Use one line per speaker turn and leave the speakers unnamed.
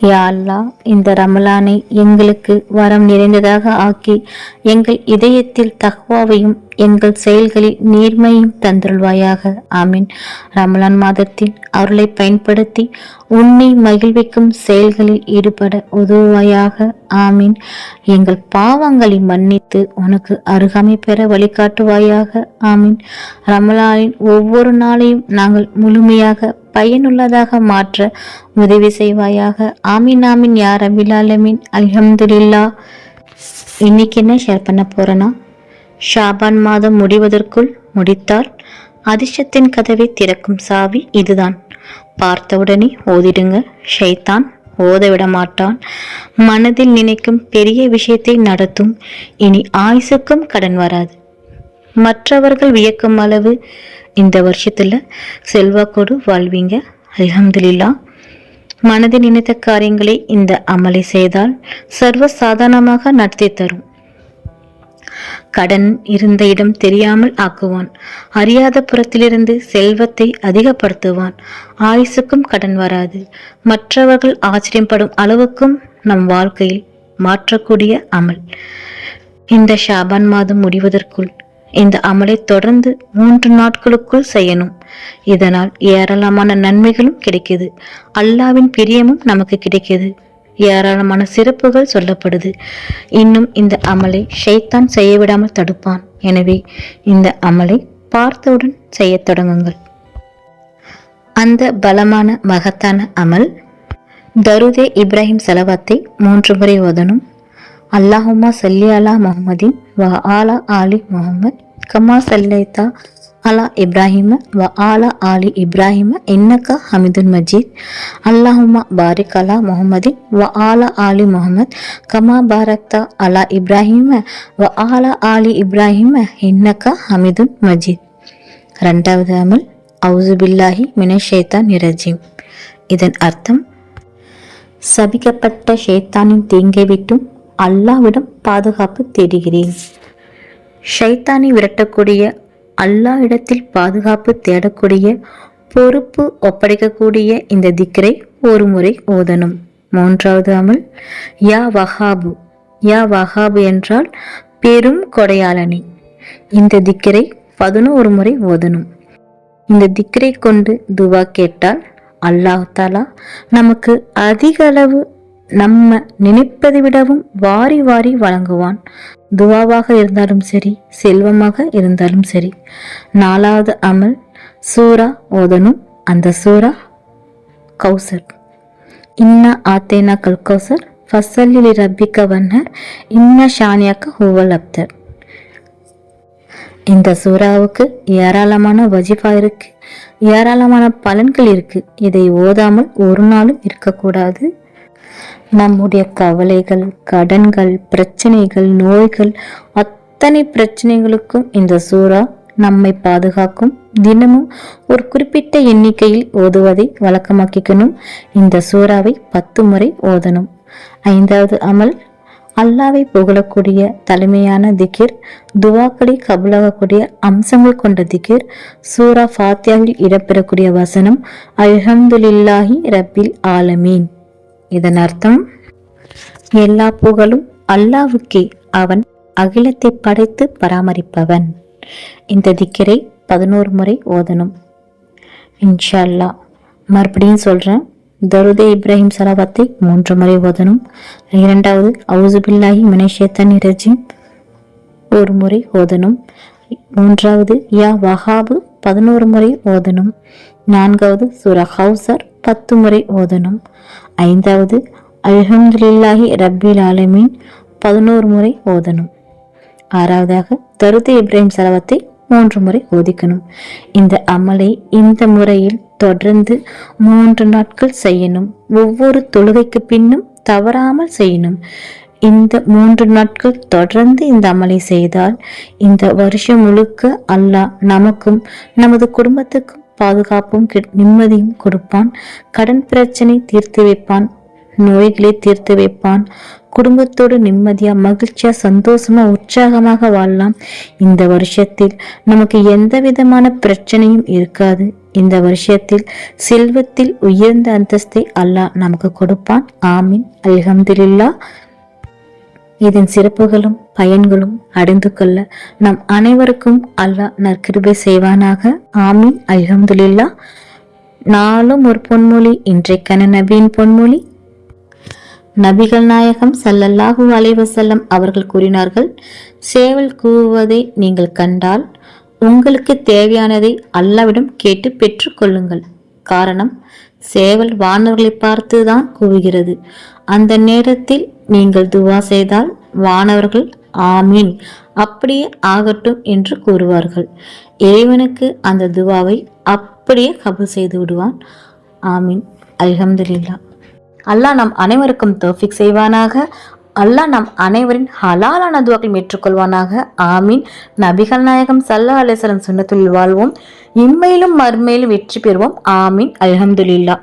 யாழ்லா இந்த ரமலானை எங்களுக்கு வரம் நிறைந்ததாக ஆக்கி எங்கள் இதயத்தில் தகவாவையும் எங்கள் செயல்களில் நேர்மையும் தந்துள்வாயாக ஆமீன். ரமலான் மாதத்தில் அருளை பயன்படுத்தி உன்னை மகிழ்விக்கும் செயல்களில் ஈடுபட உதவுவாயாக. ஆமீன். எங்கள் பாவங்களை மன்னித்து உனக்கு அருகாமை பெற வழிகாட்டுவாயாக. ஆமீன். ரமலானின் ஒவ்வொரு நாளையும் நாங்கள் முழுமையாக பயனுள்ளதாக மாற்ற உதவி செய்வாயாக. ஆமீன் ஆமீன் யார் ரபில் ஆலமீன். இன்னைக்கு என்ன ஷேர் பண்ண போறேன்னா ஷாபான் மாதம் முடிவதற்குள் முடித்தால் அதிர்ஷ்டத்தின் கதவை திறக்கும் சாவி இதுதான். பார்த்தவுடனே ஓதிடுங்க. ஷைத்தான் ஓத விட மாட்டான். மனதில் நினைக்கும் பெரிய விஷயத்தை நடத்தும். இனி ஆயுசுக்கும் கடன் வராது. மற்றவர்கள் வியக்கும் அளவு இந்த வருஷத்துல செல்வாக்கோடு வாழ்வீங்க. அலமதுல்லா மனதில் நினைத்த காரியங்களை இந்த அமலை செய்தால் சர்வ சாதாரணமாக நடத்தி தரும். கடன் இருந்த இடம் தெரியாமல் ஆக்குவான். அறியாத புறத்திலிருந்து செல்வத்தை அதிகப்படுத்துவான். ஆயுசுக்கும் கடன் வராது. மற்றவர்கள் ஆச்சரியப்படும் அளவுக்கும் நம் வாழ்க்கையில் மாற்றக்கூடிய அமல். இந்த ஷாபான் மாதம் முடிவதற்குள் இந்த அமலை தொடர்ந்து மூன்று நாட்களுக்குள் செய்யணும். இதனால் ஏராளமான நன்மைகளும் கிடைக்குது. அல்லாவின் பிரியமும் நமக்கு கிடைக்குது. ஏராளமான சிறப்புகள் சொல்லப்படுது. இன்னும் இந்த அமலை ஷைத்தான் செய்ய விடாமல் தடுப்பான். எனவே இந்த அமலை பார்த்தவுடன் செய்யத் தொடங்குங்கள். அந்த பலமான மகத்தான அமல் தருதே இப்ராஹிம் செலவாத்தை மூன்று முறை ஓதணும். அல்லாஹுமா சல்லி அலா முகமதின் வ ஆலா ஆலி முஹம்மத். கமா சல்லைத்தா அலா இப்ராஹிம வ ஆலா ஆலி இப்ராஹிம என்னக்கா ஹமிதுன் மஜீத். அல்லாஹுமா பாரிக் அலா முஹம்மதின் வ ஆலா ஆலி முஹம்மத். கமா பாரக்தா அலா இப்ராஹிம வ ஆலா ஆலி இப்ராஹிம என்னக்கா ஹமிதுன் மஜீத். ரெண்டாவது அமல் அவுசுபில்லாஹி மினஷேத்தான் நிரஜீம் இதன் அர்த்தம் சபிக்கப்பட்ட ஷேத்தானின் தீங்கை விட்டும் அல்லாவிடம் பாதுகாப்பு தேடுகிறேன். ஷைத்தானை விரட்டக்கூடிய அல்லாஹ் இடத்தில் பாதுகாப்பு தேடக்கூடிய பொறுப்பு ஒப்படைக்கக்கூடிய இந்த திக்கரை ஒரு முறை ஓதணும். மூன்றாவது அமல் யா வஹாபு. யா வஹாபு என்றால் பெரும் கொடையாளனி. இந்த திக்கரை பதினோரு முறை ஓதணும். இந்த திக்கரை கொண்டு துவா கேட்டால் அல்லாஹ் தாலா நமக்கு அதிக அளவு நம்ம நினைப்பதை விடவும் வாரி வாரி வழங்குவான். துவாவாக இருந்தாலும் சரி செல்வமாக இருந்தாலும் சரி. நாலாவது அமல் சூரா ஓதனும் அந்த சூரா கௌசர். இன்ன ஆத்தேனா கல்கௌசர் ஃபசல்லி ரப்பிக்க வன்னர் இன்ன ஷானியாக்க ஹூவல் அப்தர். இந்த சூறாவுக்கு ஏராளமான வஜிஃபா இருக்கு. ஏராளமான பலன்கள் இருக்கு. இதை ஓதாமல் ஒரு நாளும் இருக்கக்கூடாது. நம்முடைய கவலைகள் கடன்கள் பிரச்சனைகள் நோய்கள் அத்தனை பிரச்சனைகளுக்கும் இந்த சூறா நம்மை பாதுகாக்கும். தினமும் ஒரு குறிப்பிட்ட எண்ணிக்கையில் ஓதுவதை வழக்கமாக்கிக்கணும். இந்த சூறாவை பத்து முறை ஓதணும். ஐந்தாவது அமல் அல்லாவை புகழக்கூடிய தலைமையான திகிர் துவாக்களை கபுலாகக்கூடிய அம்சங்கள் கொண்ட திகிர் சூரா ஃபாத்தியாவில் இடம்பெறக்கூடிய வசனம் அல்ஹம்துலில்லாஹி ரப்பில் ஆலமீன். இதன் அர்த்தம் எல்லா புகழும் அல்லாவுக்கே அவன் அகிலத்தை படைத்து பராமரிப்பவன். இந்த திக்கரை பதினோரு முறை ஓதணும். இன்ஷா அல்லாஹ் மறுபடியும் சொல்கிறேன் தருதே இப்ராஹிம் சலாபத்தை மூன்று முறை ஓதணும். இரண்டாவது அவுசுபில்லாஹி மினேஷேத்தன் இரஜிம் ஒரு முறை ஓதணும். மூன்றாவது யா வஹாபு பதினோரு முறை ஓதணும். நான்காவது சூரா ஹவுசர் பத்து முறை ஓதணும். ஐந்தாவது அல்ஹம்துலில்லாஹி ரப்பில் ஆலமீன் பதினோரு முறை ஓதணும். ஆறாவதாக தருத்து இப்ராஹிம் சலவத்தை மூன்று முறை ஓதிக்கணும். இந்த அமலை இந்த முறையில் தொடர்ந்து மூன்று நாட்கள் செய்யணும். ஒவ்வொரு தொழுகைக்கு பின்னும் தவறாமல் செய்யணும். இந்த மூன்று நாட்கள் தொடர்ந்து இந்த அமலை செய்தால் இந்த வருஷம் முழுக்க அல்லாஹ் நமக்கும் நமது குடும்பத்துக்கும் பாதுகாப்பும் நிம்மதியும் கொடுப்பான். கடன் பிரச்சனை தீர்த்து வைப்பான். நோய்களை தீர்த்து வைப்பான். குடும்பத்தோடு நிம்மதியா மகிழ்ச்சியா சந்தோஷமா உற்சாகமாக வாழலாம். இந்த வருஷத்தில் நமக்கு எந்த விதமான பிரச்சனையும் இருக்காது. இந்த வருஷத்தில் செல்வத்தில் உயர்ந்த அந்தஸ்தை அல்லாஹ் நமக்கு கொடுப்பான். ஆமீன். அல்ஹம்துலில்லாஹ். இதன் சிறப்புகளும் பயன்களும் அடைந்து கொள்ள நம் அனைவருக்கும் அல்லாஹ் நற்கிருபை செய்வானாக. ஆமீன். அல்ஹம்துலில்லா. நாளும் ஒரு பொன்மொழி இன்றைக்கான நபியின் பொன்மொழி. நபிகள் நாயகம் சல்லல்லாஹு அலைவசல்லம் அவர்கள் கூறினார்கள் சேவல் கூவுவதை நீங்கள் கண்டால் உங்களுக்கு தேவையானதை அல்லாவிடம் கேட்டு பெற்றுக்கொள்ளுங்கள் காரணம் சேவல் வானவர்களை பார்த்து தான் கூவுகிறது. அந்த நேரத்தில் நீங்கள் துவா செய்தால் வானவர்கள் ஆமீன் அப்படியே ஆகட்டும் என்று கூறுவார்கள். இறைவனுக்கு அந்த துவாவை அப்படியே கபு செய்து விடுவான். ஆமீன். அல்ஹம்துலில்லாஹ் அல்லாஹ் நம் அனைவருக்கும் தோஃபிக் செய்வானாக. அல்லாஹ் நம் அனைவரின் ஹலாலான துவாக்கள் ஏற்றுக்கொள்வானாக. ஆமீன். நபிகள் நாயகம் சல்லா அலிஸ்லம் சுன்னத்துள் வாழ்வோம். இம்மையிலும் மறுமையிலும் வெற்றி பெறுவோம். ஆமீன். அல்ஹம்துலில்லாஹ்